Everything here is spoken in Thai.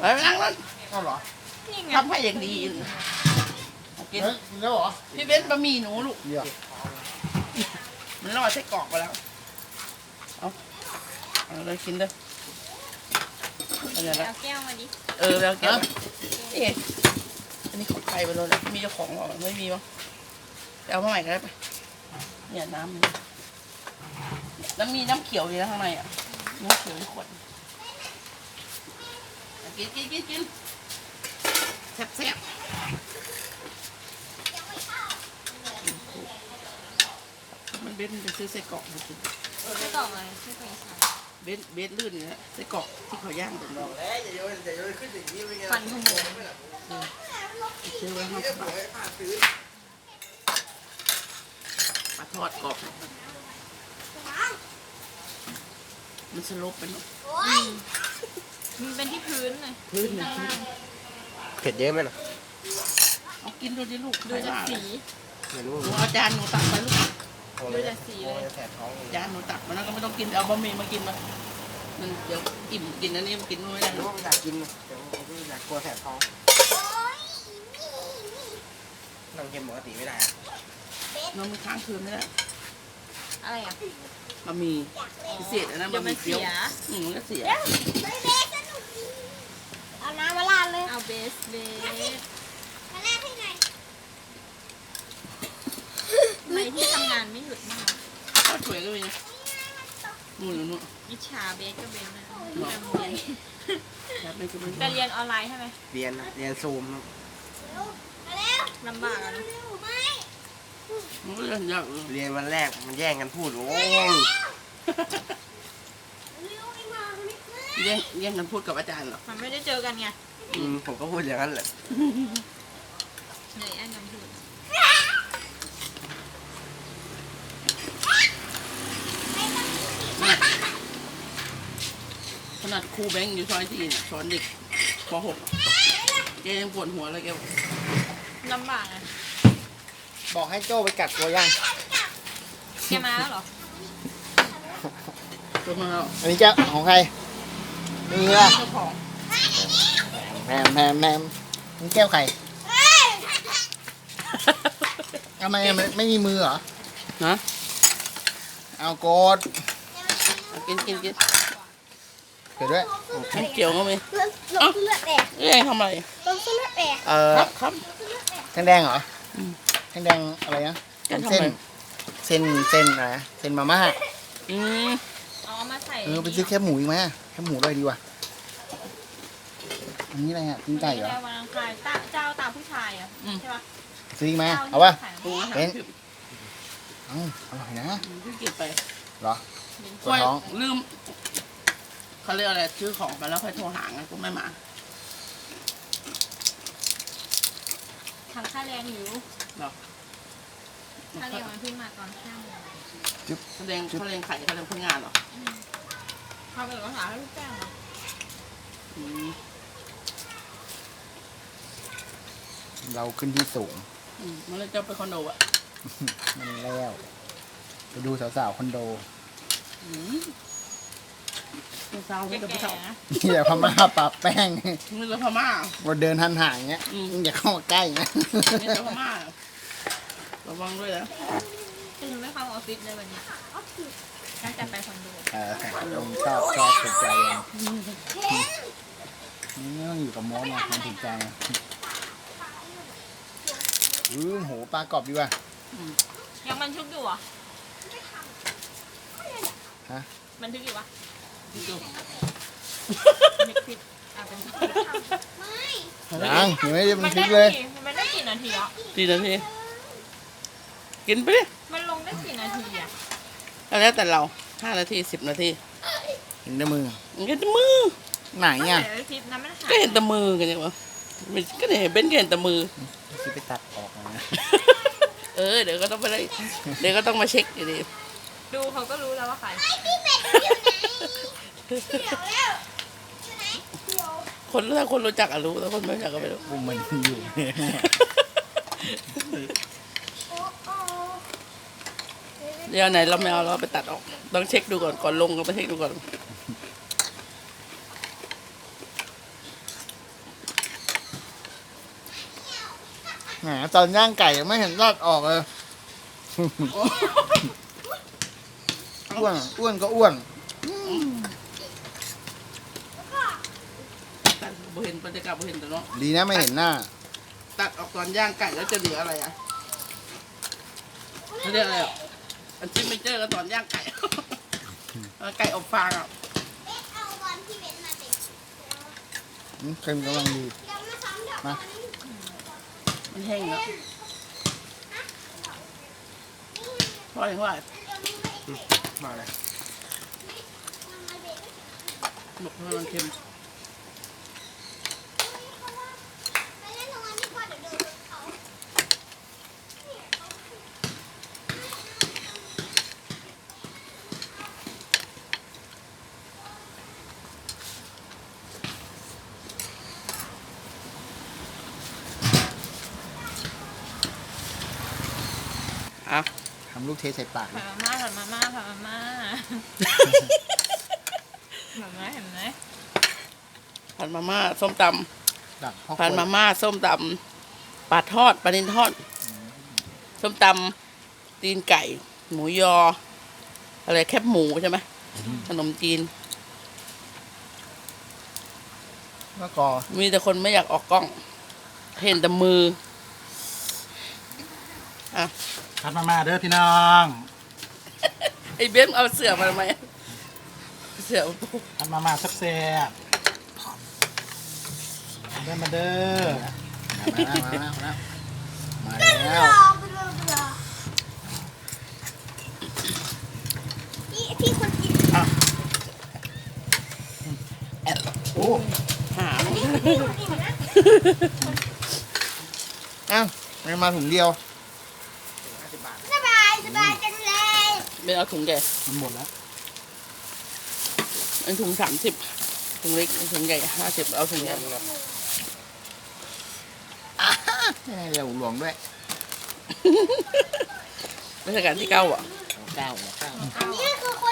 ไปนั่งนั่นอ้าวเหรอนี่ไงทำให้อย่างดีเอากินเฮ้ยกินแล้วเหรอพี่เบนบะหมี่หนูลูกเดี๋ยวมันรอดไส้กรอกไปแล้ว เอาเอาเลยกินเด้อเอะไรละเอาแก้วมาดิเออแล้วแกวเอ๊ะอันนี้ของใครไปเลยมีเจ้าของหรอไม่มีมั้งไปเอามาใหม่ก็ได้ไปเนี่ยน้ำมันแล้วมีน้ำเขียวอยู่นะข้างในอะ น้ำเขียวในขวดอะ กินกินกินกินแซ่บแซ่บมันเบนไปซื้อไส้กรอกมากินไม่ตอบอะไรไม่เคยใช้เบนเบนลื่นเนี่ยไส้กรอกที่เขาย่างตรงนั้นแล้วอย่าโยนอย่าโยนขึ้นอย่างนี้ไม่งั้นฟันขโมยซื้อไว้ห้าสิบบาทผ่าซื้อปลาทอดกรอบมันสลบไปเนาะ มันเป็นที่พื้นเลยพื้นหนึ่งข้างล่างเผ็ดเยอะไหมล่ะเอากินดูดิลูกดูจากสีไม่รู้หนูเอาจานหนูตักไปลูกดูจากสีเลยแสบท้องเลยจานหนูตักมาแล้วก็ไม่ต้องกินเอาบะหมี่มากินมามันเดี๋ยวอิ่มกินอันนี้มันกินไม่ได้รู้ว่าอยากกินแต่ว่าผมอยากกลัวแสบท้องนั่งเค็มปกติไม่ได้อะน้องมันค้างคืนไม่ได้อะไรอะบะหมี่พิเศษอันนั้นเดี๋ยบะวหมัมี่นเกี๊เสียวยอืมมันก็เสีย เอาน้ำมาลาด เลยเอาเบสเบสมาลาดให้หน่อยทำไมที่ทำงานไม่หยุดมากข้าวสวยก็มีนะนู่นนู่นนู่นอิจฉาเบสก็เบสนะหรอทำเรียนครับไม่ก็ไม่จะเรียนออนไลน์ใช่ไหมเรียนนะเรียนซูมนะมาแล้วลำบากอะเนอะเร็วไหมมันก็เรื่องยากเลยเรียนวันแรกมันแย่งกันพูดโอ้ยเร็วไอ้หมาคนนี้มาแย่งแย่งกันพูดกับอาจารย์เหรอ มันไม่ได้เจอกันไง อืมผมก็พูดอย่างนั้นแหละเลยอันนั้นพูดขนาดครูแบงค์อยู่ซอยที่เนี่ยสอนเด็กป .6 แกยังปวดหัวเลยแกบอกลำบากอะบอกให้โจ้ไปกัดตัวย่าง แกมาแล้วเหรอตัวมาแล้วอันนี้จะของใครนี่ล่ะเจ้าของ แมมแมมแมมนี่แก้วใครทำไมอะมันไม่มีมือเหรอฮะเอาโกดเอากินกินกินเกิดด้วยน้ำเกี่ยวก็มีเลือดเลือดแตกเอ้ยทำอะไรเลือดเลือดแตกเอ่อครับครับ แท่งแดงเหรออืมแท่งแดงอะไรนะจะทำเส้นอะไรเส้น เส้นอะไรนะเส้นมาม่า อืมเอามาใส่เออไปซื้อแคบหมูอีกไหมแคบหมูด้วยดีกว่า อันนี้อะไรอะกินไก่เหรอ วันอังคารตาเจ้าตาผู้ชายอะใช่ปะซื้ออีกไหมจ้เอาป่ะที่ขยปรุงอาหารเป็นผิดเอ้าอร่อยนะที่กินไปเหรอกล้วยท้อง ลืมเขาเรียกอะไรซื้อของไปแล้วค่อยโทรหาไงก็ไม่มาทำค่าแรงอยู่หรอกค่าแรงมันเพิ่งมาตอนห้าโมงแสดงเขาเรียนไข่เขาเรียนพนักงานเหรอเขาเป็นภาษาให้ลูกแจ้งเหรออืม เราขึ้นที่สูง อืมมันเลยจะไปคอนโดอะมันแล้วไปดูสาวๆคอนโดอืมเช้าไม่แก่จะไปเช้าๆนะนี่แหละพม่าปะแป้งนี่เราพม่า เราเดินหันห่างๆเงี้ยอืม อย่าเข้ามาใกล้นะนี่เราพม่าระวังด้วยนะคือไม่เข้าออฟฟิศเลยวันนี้น่าจะไปคอนโดเออผมชอบชอบถูกใจมันนี่ต้องอยู่กับโมดนะมันถูกใจนะ อือโหปลากรอบดีว่ะยังบันทึกอยู่เหรอะฮะบันทึกอยู่ปะดูมิกพิดอะเป็นไม่ยังยังไม่ได้บัมันนทึได้กเลยกี่มันได้กี่นาทีอะสี่นาทีกินไปดิมันลงได้กี่นาทีอะแล้วแต่เราห้านาทีสิบนาทีเห็นแต่มือมันก็จะมือไหนอะเดี๋ยวคลิปนั้นมันหายก็เห็นแต่มือกันยังวะ มันก็เห็นเบ้นก็เห็นแต่มือ คิดไปตัดออกนะเออ เดี๋ยวก็ต้องไปเลยเดี๋ยวก็ต้องมาเช็คอยู่ดีดูเขาก็รู้แล้วว่าใครเดี๋ยวแล้วอยู่ไหนเดี๋ยวคนถ้าคนรู้จักอะรู้แต่คนไม่รู้จักก็ไม่รู้อุ้มมันอยู่โอ้โอ้เดี๋ยวไหนเราไม่เอาเราไปตัดออกต้องเช็คดูก่อนก่อนลงก็ไปเช็คดูก่อน แหมตอนย่างไก่ยังไม่เห็นรอดออกเลย อ้วน อ้วนก็อ้วนตัดบ่เห็นบรรยากาศบ่เห็นแต่เนาะดีนะไม่เห็นหน้า ตัดออกตอนย่างไก่แล้วจะเหลืออะไรอะเขาเรียกอะไรอะอันที่ไม่เจอก็ตอนย่างไก่เอาไก่อบฟางอะเอ๊ะเอาบอลที่เว้นมาติดอืมเค็มกำลังดีเดี๋ยวมาซ้ำเดี๋ยว มามันแห้งแล้วเพราะอย่างว่ามาเลยบอกว่ามันเค็ม ไปเล่นตรงนั้นดีกว่าเดี๋ยวโดนรถเขา อะทำลูกเทสใส่ปากผันะดมาม่าผัดมาม่าผัดมาม่าเห็นไหมเห็นไหมผัดมาม่าส้มตดักำผัดมาม่าส้มตำปลาทอดปลานินทอด ส้มตำตีนไก่ หมูยอ อะไรแคบหมูใช่ไหมขนมจีน มะกอมีแต่คนไม่อยากออกกล้อง เห็นแต่มือ อะ พัดมามาเด้อพี่น้องไอ้เบนเอาเสือมาทำไมเสือมาปูพัดมามาสักแซ่บเด้อมาเด้อมาแล้วมาแล้วมาแล้วมาแล้วรอไปรอไปรอที่ที่คนกินโอ้หามที่คนกินนะอ้าวไม่มาถุงเดียว สบายสบายจังเลย เบนเอาถุงแกมันหมดแล้วอันถุงสามสิบถุงเล็กอันถุงใหญ่ห้าสิบเอาถุงใหญ่ให้เร็วหลวงด้วยราชการที่เก้าอะเก้าเก้าอันนี้คือคน